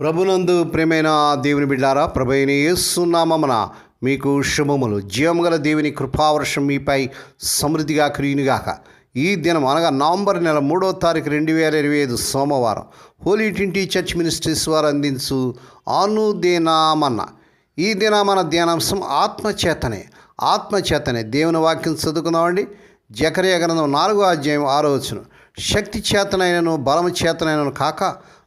ప్రభునందు ప్రేమైన దేవుని బిడ్డారా ప్రభైన యేసునామమున మీకు శుభములు. జీవముగల దేవుని కృపావర్షం మీపై సమృద్ధిగా క్రియునిగాక ఈ దినం అనగా నవంబర్ నెల మూడో తారీఖు రెండు వేల ఇరవై ఐదు సోమవారం హోలీ ట్వంటీ చర్చ్ మినిస్ట్రీస్ వారు అందించు అనుదేనామన్న. ఈ దినామన ధ్యానాంశం ఆత్మచేతనే ఆత్మచేతనే దేవుని వాక్యం చదువుకున్నామండి జకరియా గ్రంథం నాలుగో అధ్యాయం ఆరో వచ్చును శక్తి చేతనైనను బలము చేతనైనను కాక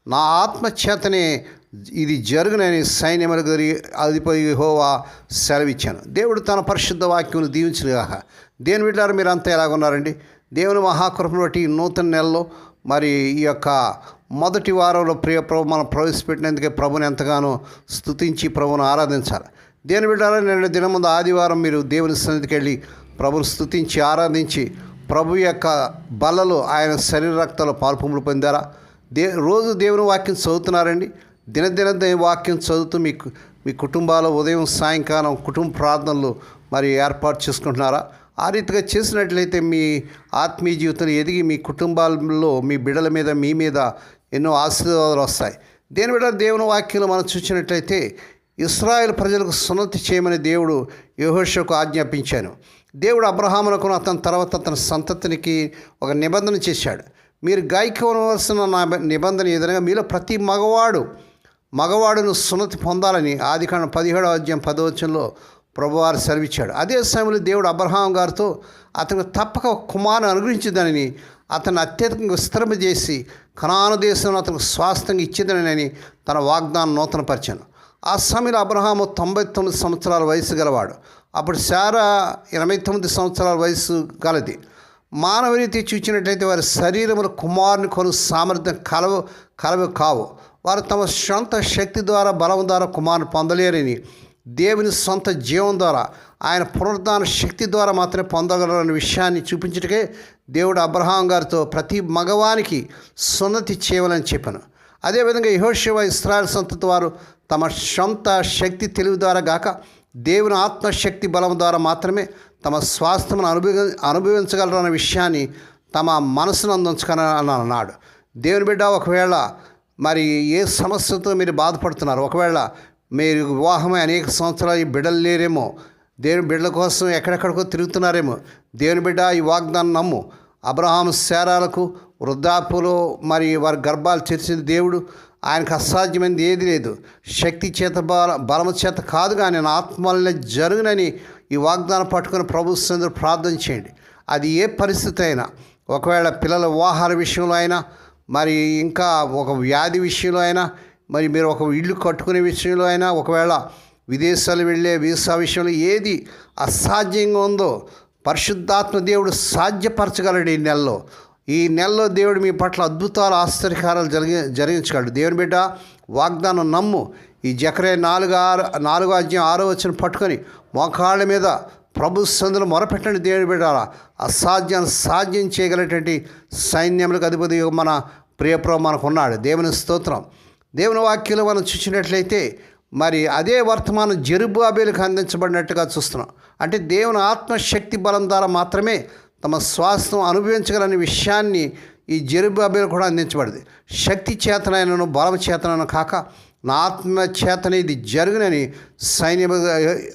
నా ఆత్మచేతనే ఇది జరుగునని సైన్యములకు జరిగి అధిపతి హోవా సెలవిచ్చాను. దేవుడు తన పరిశుద్ధ వాక్యమును దీవించలేక దేని బిడ్డారు మీరు అంతా ఎలాగున్నారండి దేవుని మహాకృపను బట్టి నూతన నెలలో మరి ఈ యొక్క మొదటి వారంలో ప్రియ ప్రభు మనం ప్రవేశపెట్టినందుకే ప్రభుని ఎంతగానో స్థుతించి ప్రభును ఆరాధించాలి. దేని బిడ్డారా నిన్న దినం ముందు ఆదివారం మీరు దేవుని సన్నిధికి వెళ్ళి ప్రభుని స్థుతించి ఆరాధించి ప్రభు యొక్క బలలు ఆయన శరీర రక్తంలో పాల్పుములు పొందారా? దే రోజు దేవుని వాక్యం చదువుతున్నారండి. దినదిన దేవుని వాక్యం చదువుతూ మీ కు- మీ కుటుంబాల ఉదయం సాయంకాలం కుటుంబ ప్రార్థనలు మరి ఏర్పాటు చేసుకుంటున్నారా? ఆ రీతిగా చేసినట్లయితే మీ ఆత్మీయ జీవితంలో ఎదిగి మీ కుటుంబాల్లో మీ బిడ్డల మీద మీ మీద ఎన్నో ఆశీర్వాదాలు వస్తాయి. దేని బిడ్డ దేవుని వాక్యంలో మనం చూసినట్లయితే ఇస్రాయేల్ ప్రజలకు సున్నతి చేయమని దేవుడు యహోషకు ఆజ్ఞాపించాను. దేవుడు అబ్రహామునకు అతని తర్వాత అతని సంతతినికి ఒక నిబంధన చేశాడు. మీరు గాయకవలసిన నా నిబంధన ఎదురుగా మీలో ప్రతి మగవాడు మగవాడును సున్నతి పొందాలని ఆది కాండ పదిహేడవ అధ్యాయం పదవచనంలో ప్రభువారు సెలవిచ్చాడు. అదే సమయంలో దేవుడు అబ్రహాం గారితో అతను తప్పక ఒక కుమారుని అనుగ్రహించదని అతను అత్యధికంగా విస్తరమ చేసి కణాను దేశంలో అతనికి స్వాస్థ్యంగా ఇచ్చేదనని తన వాగ్దానం నూతనపరిచాను. ఆ సమయంలో అబ్రహాము తొంభై తొమ్మిది సంవత్సరాల వయసు గలవాడు. అప్పుడు శారా ఎనభై తొమ్మిది సంవత్సరాల వయసు గలది. మానవ రీతి చూచినట్లయితే వారి శరీరములు కుమారుని కొను సామర్థ్యం కలవ కలవ కావు. వారు తమ సొంత శక్తి ద్వారా బలం ద్వారా కుమారుని పొందలేరని దేవుని సొంత జీవం ద్వారా ఆయన పునరుద్ధాన శక్తి ద్వారా మాత్రమే పొందగలరనే విషయాన్ని చూపించటకే దేవుడు అబ్రహాం గారితో ప్రతి మగవానికి సున్నతి చేయవలని చెప్పాను. అదేవిధంగా యహోశివ ఇస్రాయల్ సంతతి వారు తమ సొంత శక్తి తెలివి ద్వారా గాక దేవుని ఆత్మశక్తి బలం ద్వారా మాత్రమే తమ స్వాస్థ్యమును అనుభవి అనుభవించగలరన్న విషయాన్ని తమ మనసును అందించుకొని అన్నాడు. దేవుని బిడ్డ ఒకవేళ మరి ఏ సమస్యతో మీరు బాధపడుతున్నారు ఒకవేళ మీరు వివాహమై అనేక సంవత్సరాలు ఈ బిడ్డలు లేరేమో దేవుని బిడ్డల కోసం ఎక్కడెక్కడికో తిరుగుతున్నారేమో దేవుని బిడ్డ ఈ వాగ్దానం నమ్ము. అబ్రహాం శారాలకు వృద్ధాపులో మరి వారి గర్భాలు చేర్చిన దేవుడు ఆయనకు అసాధ్యమైనది ఏది లేదు. శక్తి చేత బల బలము చేత కాదు కానీ నా ఆత్మల్ని జరుగునని ఈ వాగ్దానం పట్టుకుని ప్రభు సందులో ప్రార్థన చేయండి. అది ఏ పరిస్థితి అయినా ఒకవేళ పిల్లల వివాహాల విషయంలో అయినా మరి ఇంకా ఒక వ్యాధి విషయంలో అయినా మరి మీరు ఒక ఇల్లు కట్టుకునే విషయంలో అయినా ఒకవేళ విదేశాలు వెళ్ళే వీసా విషయంలో ఏది అసాధ్యంగా ఉందో పరిశుద్ధాత్మ దేవుడు సాధ్యపరచగలడు ఈ నెలలో. ఈ నెలలో దేవుడు మీ పట్ల అద్భుతాలు ఆశ్చర్యకారాలు జరిగి జరిగించగలడు. దేవుని బిడ్డ వాగ్దానం నమ్ము. ఈ జకరే నాలుగు ఆరు నాలుగో అధ్యాయం ఆరో వచ్చిన పట్టుకొని మోకాళ్ళ మీద ప్రభు సందులు మొరపెట్టండి దేవుని బిడ్డారా. అసాధ్యాన్ని సాధ్యం చేయగలటువంటి సైన్యములకు అధిపతి మన ప్రియప్రభు మనకు ఉన్నాడు దేవుని స్తోత్రం. దేవుని వాక్యంలో మనం చూసినట్లయితే మరి అదే వర్తమానం జెరుబాబేలకు అందించబడినట్టుగా చూస్తున్నాం. అంటే దేవుని ఆత్మశక్తి బలం ద్వారా మాత్రమే తమ స్వాస్థ్యం అనుభవించగలని విషయాన్ని ఈ జెరుబాబేలు కూడా అందించబడింది. శక్తి చేతనైనను బలం చేతనను కాక నా ఆత్మ చేతన ఇది జరుగునని సైన్య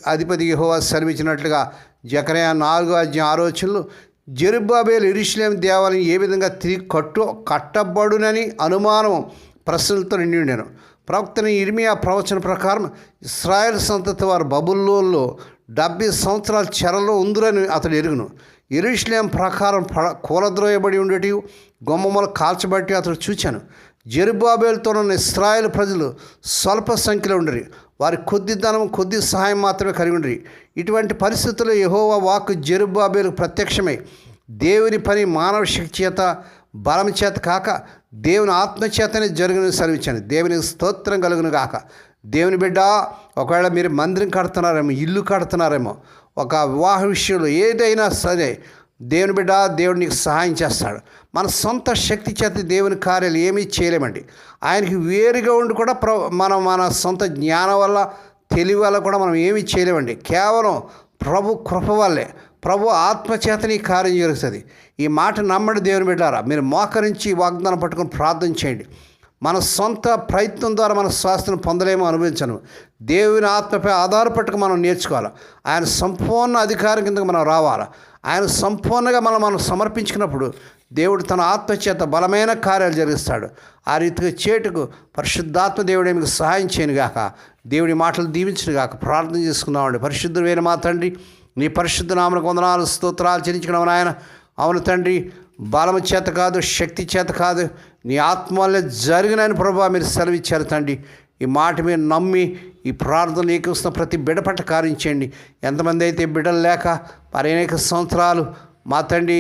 అధిపతి హోవా సెలవిచ్చినట్లుగా జకరయా నాలుగో అధ్యాయం ఆలోచనలు జెరుబాబేలు ఇరుషులేం దేవాలయం ఏ విధంగా తిరిగి కట్టు కట్టబడునని అనుమానం ప్రశ్నలతో నిండి ఉండేను. ప్రవక్తని ఇర్మియా ప్రవచన ప్రకారం ఇస్రాయల్ సంతతి వారు బబుల్లోల్లో డెబ్బై సంవత్సరాల చెరలో ఉందిరని అతడు ఎరుగును. ఇరుష్లేం ప్రకారం ప కూలద్రోయబడి ఉండేటి గొమ్మమ్మలు కాల్చబట్టి అతడు చూచాను. జెరుబాబేల్తోనున్న ఇస్రాయేల్ ప్రజలు స్వల్ప సంఖ్యలో ఉండరు. వారి కొద్ది ధనం కొద్ది సహాయం మాత్రమే కలిగి ఉండరు. ఇటువంటి పరిస్థితుల్లో యహోవా వాక్ జెరుబాబేలు ప్రత్యక్షమై దేవుని పని మానవ శక్తి చేత బలం చేత కాక దేవుని ఆత్మచేతనే జరుగును సెలవించాను దేవుని స్తోత్రం కలుగును కాక దేవుని బిడ్డ ఒకవేళ మీరు మందిరం కడుతున్నారేమో ఇల్లు కడుతున్నారేమో ఒక వివాహ విషయంలో ఏదైనా సరే దేవుని బిడ్డ దేవుడు నీకు సహాయం చేస్తాడు. మన సొంత శక్తి చేత దేవుని కార్యాలు ఏమీ చేయలేమండి. ఆయనకి వేరుగా ఉండి కూడా ప్ర మనం మన సొంత జ్ఞానం వల్ల తెలివి వల్ల కూడా మనం ఏమీ చేయలేమండి. కేవలం ప్రభు కృప వల్లే ప్రభు ఆత్మచేతని కార్యం జరుగుతుంది. ఈ మాట నమ్మడి దేవుని బిడ్డారా. మీరు మోకరించి వాగ్దానం పట్టుకొని ప్రార్థన చేయండి. మన సొంత ప్రయత్నం ద్వారా మన స్వాస్థ్యం పొందలేమో అనుభవించను. దేవుని ఆత్మపై ఆధారపట్టుకు మనం నేర్చుకోవాలి. ఆయన సంపూర్ణ అధికారం కిందకు మనం రావాలి. ఆయన సంపూర్ణంగా మనం మనం సమర్పించుకున్నప్పుడు దేవుడు తన ఆత్మ చేత బలమైన కార్యాలు జరిగిస్తాడు. ఆ రీతిగా చేటుకు పరిశుద్ధాత్మ దేవుడే మీకు సహాయం చేయనుగాక. దేవుడి మాటలు దీవించను గాక ప్రార్థన చేసుకుందామండి. వేరే మా తండ్రి నీ పరిశుద్ధ నామలకు వందనాలు స్తోత్రాలు చెల్లించడం ఆయన అవును తండ్రి బలము చేత కాదు శక్తి చేత కాదు. నీ ఆత్మలే జరిగినని ప్రభావ మీరు సెలవిచ్చారు తండ్రి. ఈ మాట మీరు నమ్మి ఈ ప్రార్థన ఏకస్తున్న ప్రతి బిడపట్ట పట్ల కారించండి ఎంతమంది అయితే బిడ్డలు లేక మరి అనేక సంవత్సరాలు మా తండ్రి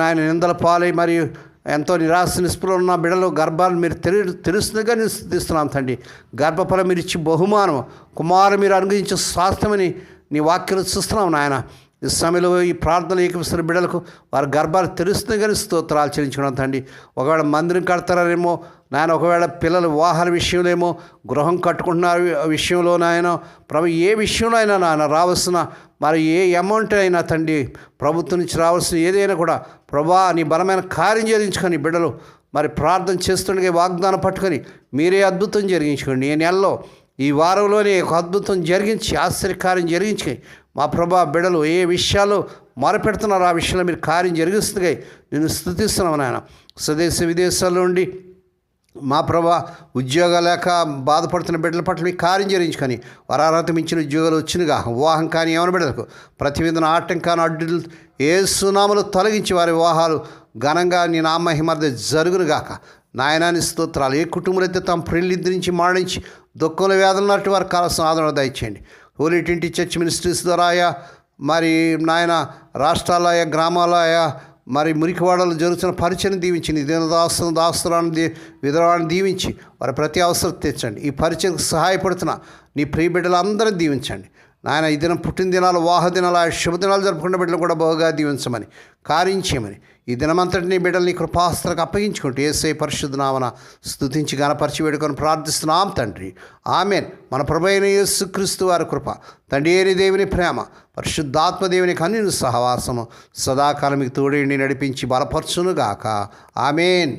నాయన నిందల పాలై మరియు ఎంతో నిరాశ నిస్పృహలో ఉన్న బిడ్డలు గర్భాలు మీరు తెరి తెలుస్తుందిగా నిస్తున్నాం తండ్రి. గర్భఫలం మీరు ఇచ్చి బహుమానం కుమారు మీరు అనుగ్రహించే స్వాస్థ్యమని నీ వాక్యం చూస్తున్నాం నాయన. ఈ సమయంలో ఈ ప్రార్థనలు ఏకమిస్తున్న బిడ్డలకు వారి గర్భాలు తెరుస్తుంది కానీ స్తోత్రాలు చెల్లించుకున్నాం తండ్రి. ఒకవేళ మందిరం కడతారేమో నాయన ఒకవేళ పిల్లల వివాహాల విషయంలో ఏమో గృహం కట్టుకుంటున్నారు విషయంలో నాయన ప్రభు ఏ విషయంలో అయినా నాయన రావాల్సిన మరి ఏ అమౌంట్ అయినా తండ్రి ప్రభుత్వం నుంచి రావాల్సిన ఏదైనా కూడా ప్రభా నీ బలమైన కార్యం చేయించుకొని బిడ్డలు మరి ప్రార్థన చేస్తుండగా వాగ్దానం పట్టుకొని మీరే అద్భుతం జరిగించుకోండి. ఈ నెలలో ఈ వారంలోనే ఒక అద్భుతం జరిగించి ఆశ్చర్యకార్యం జరిగించి మా ప్రభా బిడలు ఏ విషయాలు మొరపెడుతున్నారో ఆ విషయంలో మీరు కార్యం జరిగిస్తుంది నేను స్థుతిస్తున్నాను నాయన. స్వదేశ విదేశాల్లో ఉండి మా ప్రభా ఉద్యోగాలు లేక బాధపడుతున్న బిడ్డల పట్ల మీ కార్యం జరిగించుకొని వరారత మించిన ఉద్యోగాలు వచ్చినగా వివాహం కానీ ఏమైనా బిడ్డలకు ప్రతి ఆటంకాన్ని అడ్డులు ఏ సునామలు తొలగించి వారి వివాహాలు ఘనంగా నీ నామహిమర్ద జరుగునుగాక. నాయనాని స్తోత్రాలు ఏ కుటుంబంలో అయితే తమ ప్రిల్లిద్ది నుంచి మాడించి దుఃఖంలో వేదన నట్టు వారికి కావాల్సిన ఆదరణ దయచేయండి. హోలీ ట్వంటీ చర్చ్ మినిస్ట్రీస్ ద్వారా ఆయా మరి నాయన రాష్ట్రాలయా గ్రామాలయా మరి మురికివాడలు జరుగుతున్న పరిచయం దీవించింది దినదాస్తులను దాస్తులను దీ విధవాన్ని దీవించి వారి ప్రతి అవసరం తెచ్చండి ఈ పరిచయకు సహాయపడుతున్న నీ ప్రియ బిడ్డలందరినీ దీవించండి. నాయన ఈ దినం పుట్టినదినాలు వాహ దినాలు ఆ శుభదినాలు జరుపుకున్న బిడ్డలు కూడా బహుగా దీవించమని కార్యించమని ఈ దినమంతటిని బిడ్డల్ని కృపాస్త్రకు అప్పగించుకుంటూ ఏసై పరిశుద్ధనామన స్థుతించి గణపరిచి వేడుకొని ప్రార్థిస్తున్నాం తండ్రి. ఆమెన్. మన ప్రభైన యేసుక్రీస్తు వారి కృప తండ్రి ఏని దేవుని ప్రేమ పరిశుద్ధాత్మదేవుని దేవుని సహవాసము సదాకాలం మీకు తోడేండి నడిపించి బలపరచునుగాక. ఆమెన్.